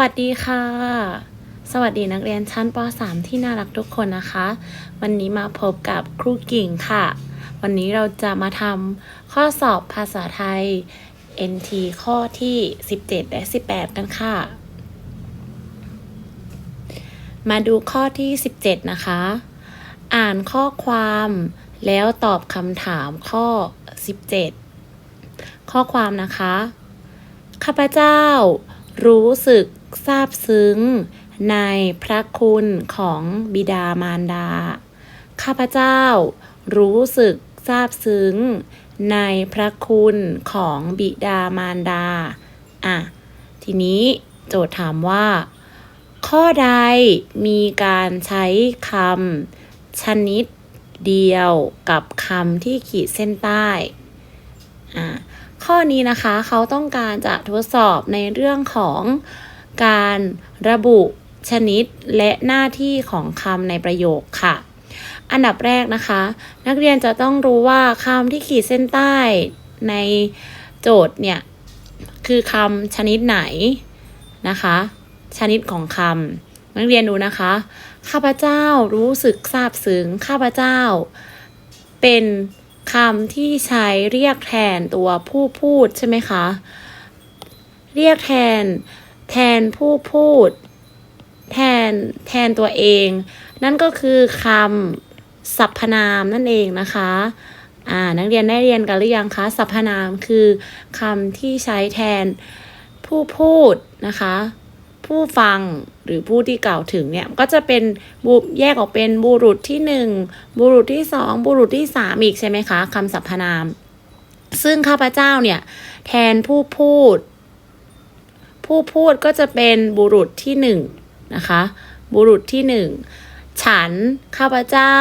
วัสดีค่ะ สวัสดีนักเรียนชั้นป .3 ที่น่ารักทุกคนนะคะ วันนี้มาพบกับครูกิ่งค่ะ วันนี้เราจะมาทำข้อสอบภาษาไทย NT ข้อที่ 17 และ 18 กันค่ะ มาดูข้อที่ 17 นะคะ อ่านข้อความแล้วตอบคำถามข้อ 17 ข้อความนะคะ ข้าพเจ้ารู้สึก ซาบซึ้ง ในพระคุณของบิดามารดา ข้าพเจ้ารู้สึกซาบซึ้ง ในพระคุณของบิดามารดา อะ ทีนี้โจทย์ถามว่า ข้อใดมีการใช้คำชนิดเดียวกับคำที่ขีดเส้นใต้ อะข้อนี้นะคะเขาต้องการจะทดสอบในเรื่องของ การระบุชนิดและหน้าที่ของคำในประโยคค่ะ อันดับแรกนะคะ นักเรียนจะต้องรู้ว่าคำที่ขีดเส้นใต้ในโจทย์เนี่ย คือคำชนิดไหนนะคะ ชนิดของคำนักเรียนดูนะคะ ข้าพเจ้ารู้สึกซาบซึ้งข้าพเจ้า เป็นคำที่ใช้เรียกแทนตัวผู้พูดใช่ไหมคะ เรียกแทน แทนผู้พูด แทนแทนตัวเอง นั่นก็คือคำสรรพนามนั่นเองนะคะอ่านักเรียนได้เรียนกันหรือยังคะสรรพนามคือคำที่ใช้แทนผู้พูดนะคะ ผู้ฟังหรือผู้ที่กล่าวถึงเนี่ยก็จะเป็นบุแยกออกเป็นบุรุษที่หนึ่งบุรุษที่สองบุรุษที่สามอีกใช่ไหมคะคำสรรพนาม ซึ่งข้าพเจ้าเนี่ยแทนผู้พูด ผู้พูดก็จะเป็นบุรุษที่หนึ่งนะคะ บุรุษที่หนึ่งฉันข้าพเจ้า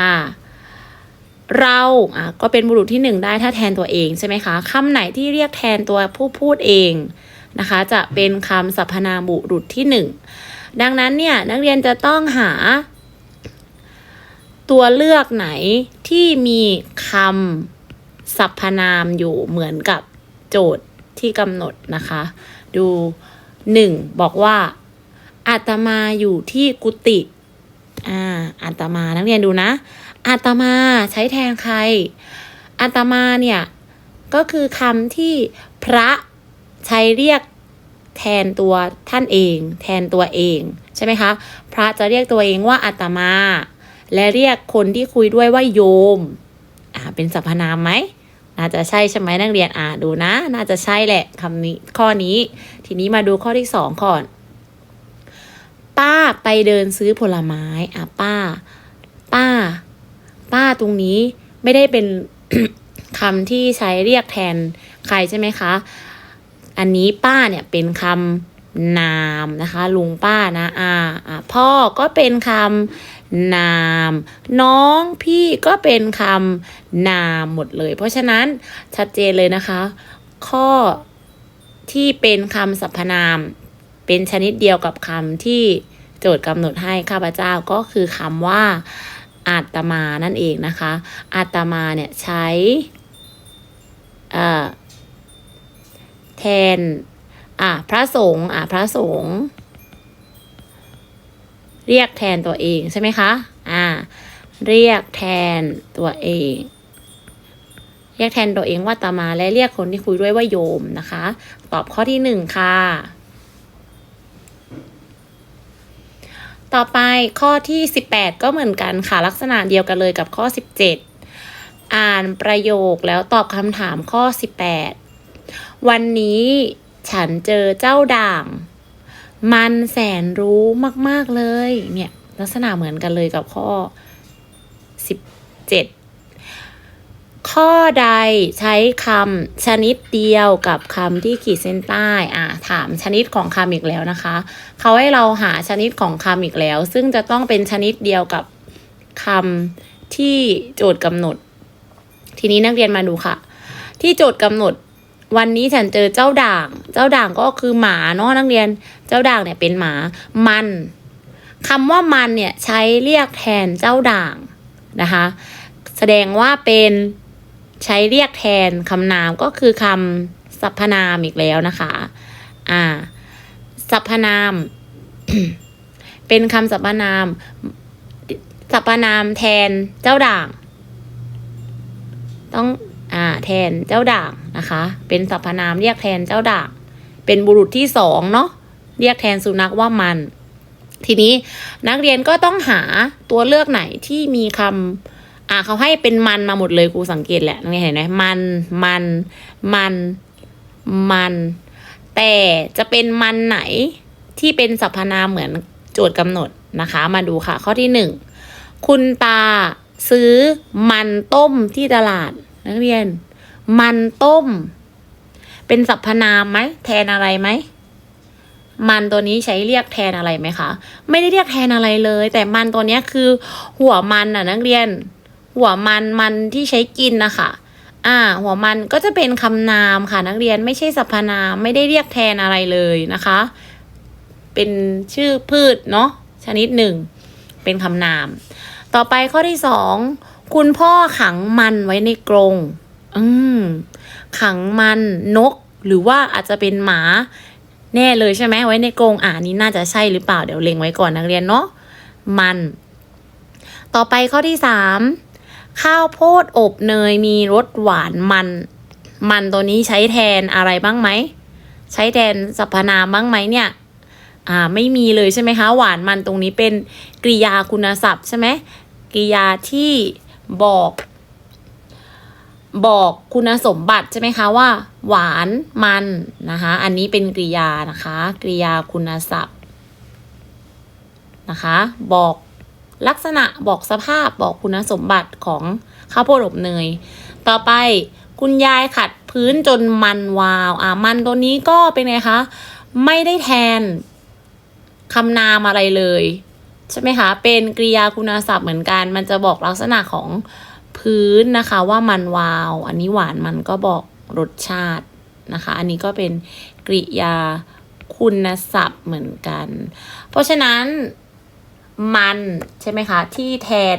อ่า เราอะก็เป็นบุรุษที่หนึ่งได้ถ้าแทนตัวเองใช่ไหมคะคำไหนที่เรียกแทนตัวผู้พูดเองนะคะ จะเป็นคำสรรพนามบุรุษที่หนึ่งดังนั้นเนี่ยนักเรียนจะต้องหา ตัวเลือกไหนที่มีคำสรรพนามอยู่เหมือนกับโจทย์ ที่กำหนดนะคะ ดูหนึ่งบอกว่าอาตมาอยู่ที่กุฏิอ่าอาตมานักเรียนดูนะ อาตมาใช้แทนใคร อาตมาเนี่ยก็คือคำที่พระใช้เรียกแทนตัวท่านเอง แทนตัวเองใช่ไหมคะพระจะเรียกตัวเองว่าอาตมา และเรียกคนที่คุยด้วยว่าโยม อ่าเป็นสรรพนามไหม น่าจะใช่ใช่ไหมนักเรียนอ่าดูนะ น่าจะใช่แหละคำนี้ข้อนี้ ทีนี้มาดูข้อที่สองก่อน ป้าไปเดินซื้อผลไม้อะป้า ป้า ป้าตรงนี้ไม่ได้เป็นคำที่ใช้เรียกแทนใครใช่ไหมคะ อันนี้ป้าเนี่ยเป็นคำนามนะคะ ลุงป้านะอ่าอ่าพ่อก็เป็นคำ นาม น้องพี่ก็เป็นคำนามหมดเลย เพราะฉะนั้นชัดเจนเลยนะคะ ข้อที่เป็นคำสรรพนาม เป็นชนิดเดียวกับคำที่โจทย์กำหนดให้ข้าพเจ้าก็คือคำว่าอาตมานั่นเองนะคะ อาตมาเนี่ยใช้แทน อะ พระสงฆ์อะ พระสงฆ์ เรียกแทนตัวเองใช่ไหมคะ อ่า เรียกแทนตัวเอง เรียกแทนตัวเองว่าอาตมาและเรียกคนที่คุยด้วยว่าโยมนะคะ ตอบข้อที่หนึ่งค่ะ ต่อไปข้อที่18ก็เหมือนกันค่ะ ลักษณะเดียวกันเลยกับข้อ17อ่านประโยคแล้วตอบคำถามข้อ18วันนี้ฉันเจอเจ้าด่าง มันแสนรู้มาก ๆ เลย เนี่ย ลักษณะเหมือนกันเลยกับข้อ 17 ข้อใดใช้คำชนิดเดียวกับคำที่ขีดเส้นใต้ อ่า ถามชนิดของคำอีกแล้วนะคะ เขาให้เราหาชนิดของคำอีกแล้ว ซึ่งจะต้องเป็นชนิดเดียวกับคำที่โจทย์กำหนด ทีนี้นักเรียนมาดูค่ะ ที่โจทย์กำหนด วันนี้ฉันเจอเจ้าด่าง เจ้าด่างก็คือหมาเนาะนักเรียน เจ้าด่างเนี่ยเป็นหมา มันคำว่ามันเนี่ยใช้เรียกแทนเจ้าด่างนะคะ แสดงว่าเป็นใช้เรียกแทนคำนามก็คือคำสรรพนามอีกแล้วนะคะ อ่า สรรพนาม เป็นคำสรรพนาม สรรพนามแทนเจ้าด่าง ต้อง อ่า แทนเจ้าด่าง นะคะ เป็นสรรพนามเรียกแทนเจ้าด่างเป็นบุรุษที่สองเนาะเรียกแทนสุนัขว่ามัน ทีนี้นักเรียนก็ต้องหาตัวเลือกไหนที่มีคำอ่าเขาให้เป็นมันมาหมดเลยครูสังเกตแหละนักเรียนเห็นไหมมันมันมันมันแต่จะเป็นมันไหนที่เป็นสรรพนามเหมือนโจทย์กำหนดนะคะ มาดูค่ะ ข้อที่หนึ่งคุณตาซื้อมันต้มที่ตลาดนักเรียน มันต้ม เป็นสรรพนามไหมแทนอะไรไหมมันตัวนี้ใช้เรียกแทนอะไรไหมคะ ไม่ได้เรียกแทนอะไรเลย แต่มันตัวนี้คือ หัวมันอะนักเรียน หัวมันมันที่ใช้กินนะคะอ่า หัวมันก็จะเป็นคำนามค่ะ นักเรียนไม่ใช่สรรพนามไม่ได้เรียกแทนอะไรเลยนะคะ เป็นชื่อพืชเนาะชนิดหนึ่ง เป็นคำนาม ต่อไปข้อที่สองคุณพ่อขังมันไว้ในกรง อืมขังมันนก หรือว่าอาจจะเป็นหมา แน่เลยใช่ไหมไว้ในกรงอ่านี้น่าจะใช่หรือเปล่าเดี๋ยวเล็งไว้ก่อนนักเรียนเนาะมัน ต่อไปข้อที่สามข้าวโพดอบเนยมีรสหวานมัน มันตัวนี้ใช้แทนอะไรบ้างไหม ใช้แทนสรรพนามบ้างไหมเนี่ย อ่าไม่มีเลยใช่ไหมคะ หวานมันตรงนี้เป็นกริยาคุณศัพท์ใช่ไหมกริยาที่บอก บอกคุณสมบัติใช่ไหมคะว่า หวานมันนะคะอันนี้เป็นกริยานะคะกริยาคุณศัพท์นะคะบอกลักษณะบอกสภาพบอกคุณสมบัติของข้าวโพดอบเนย ต่อไปคุณยายขัดพื้นจนมันวาวอ่ามันตัวนี้ก็เป็นไงคะ ไม่ได้แทนคำนามอะไรเลย ใช่ไหมคะ เป็นกริยาคุณศัพท์เหมือนกัน มันจะบอกลักษณะของ พื้นนะคะว่ามันวาว อันนี้หวานมันก็บอกรสชาตินะคะ อันนี้ก็เป็นกริยาคุณศัพท์เหมือนกัน เพราะฉะนั้นมันใช่ไหมคะ ที่แทน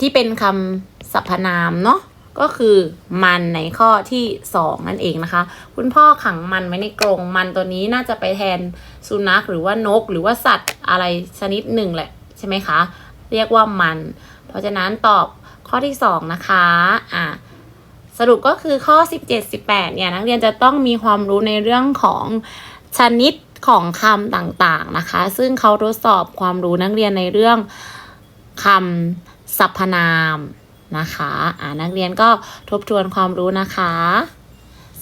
ที่เป็นคำสรรพนามเนาะก็คือมันในข้อที่สองนั่นเองนะคะ คุณพ่อขังมันไว้ในกรงมันตัวนี้น่าจะไปแทนสุนัขหรือว่านกหรือว่าสัตว์อะไรชนิดหนึ่งแหละใช่ไหมคะ เรียกว่ามัน ราะฉะนั้นตอบข้อที่สองนะคะอะสรุปก็คือข้อ 17 18เนี่ยนักเรียนจะต้องมีความรู้ในเรื่องของชนิดของคำต่างๆนะคะ ซึ่งเขาทดสอบความรู้นักเรียนในเรื่องคำสรรพนามนะคะอ่านักเรียนก็ทบทวนความรู้นะคะ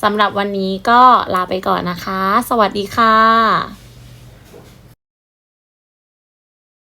สำหรับวันนี้ก็ลาไปก่อนนะคะ สวัสดีค่ะ